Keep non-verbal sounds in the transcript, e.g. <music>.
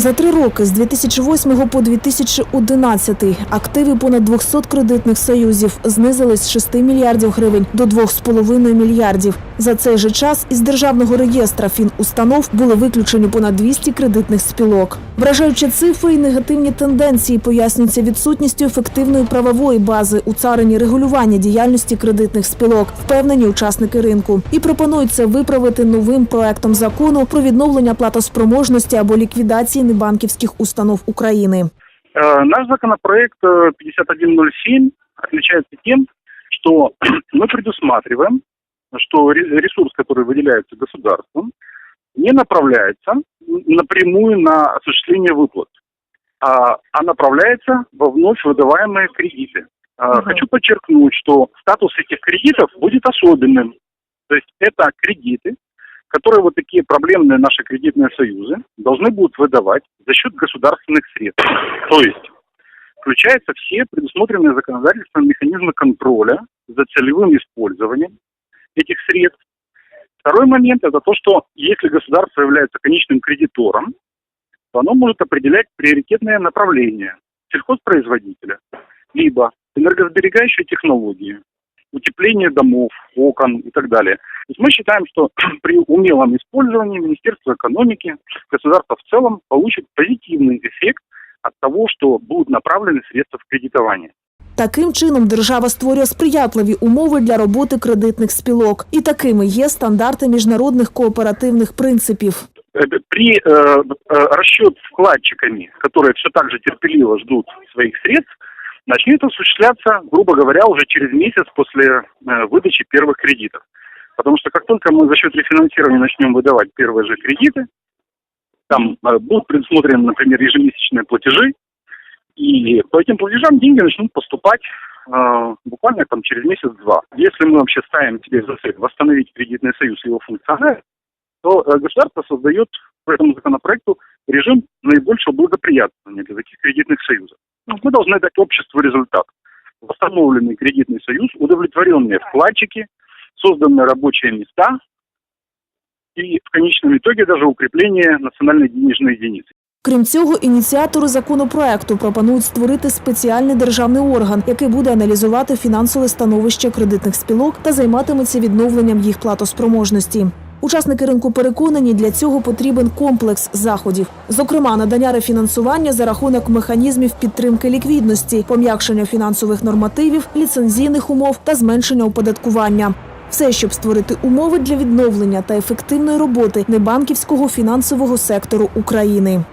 За три роки з 2008 по 2011 активи понад 200 кредитних союзів знизились з 6 мільярдів гривень до 2,5 мільярдів. За цей же час із державного реєстра фінустанов були виключені понад 200 кредитних спілок. Вражаючі цифри і негативні тенденції пояснюються відсутністю ефективної правової бази у царині регулювання діяльності кредитних спілок, впевнені учасники ринку, і пропонується виправити новим проектом закону про відновлення платоспроможності або ліквідації небанківських установ України. Э, Наш законопроект э, 5107 отличается тем, что мы предусматриваем, что ре- ресурс, который выделяется государством, не направляется напрямую на осуществление выплат, а, а направляется во вновь выдаваемые кредиты. Мгм. Хочу подчеркнуть, что статус этих кредитов будет особенным. То есть это кредиты, которые вот такие проблемные наши кредитные союзы должны будут выдавать за счет государственных средств. То есть включаются все предусмотренные законодательством механизмы контроля за целевым использованием этих средств. Второй момент это то, что если государство является конечным кредитором, то оно может определять приоритетные направления сельхозпроизводителя, либо энергосберегающие технологии, утепление домов, окон и так далее. То есть мы считаем, что <clears throat> при умелом использовании Министерство экономики, государство в целом получит позитивный эффект от того, что будут направлены средства в кредитование. Таким чином держава створює сприятливі умови для роботи кредитних спілок, і такими є стандарти міжнародних кооперативних принципів. Э, При э, э, расчет вкладчиками, которые все так же терпеливо ждут своих средств, начнет осуществляться, грубо говоря, уже через месяц после э, выдачи первых кредитов. Потому что как только мы за счет рефинансирования начнем выдавать первые же кредиты, там э, будут предусмотрены, например, ежемесячные платежи, и по этим платежам деньги начнут поступать э, буквально там через месяц-два. Если мы вообще ставим себе за цель восстановить кредитный союз и его функциональность, то э, государство создает по этому законопроекту режим наибольшего благоприятствования для таких кредитных союзов. Мы должны дать обществу результат. Восстановленный кредитный союз, удовлетворенные вкладчики, созданные рабочие места и в конечном итоге даже укрепление национальной денежной единицы. Крім цього, ініціатори законопроекту пропонують створити спеціальний державний орган, який буде аналізувати фінансове становище кредитних спілок та займатиметься відновленням їх платоспроможності. Учасники ринку переконані, для цього потрібен комплекс заходів, зокрема надання рефінансування за рахунок механізмів підтримки ліквідності, пом'якшення фінансових нормативів, ліцензійних умов та зменшення оподаткування. Все, щоб створити умови для відновлення та ефективної роботи небанківського фінансового сектору України.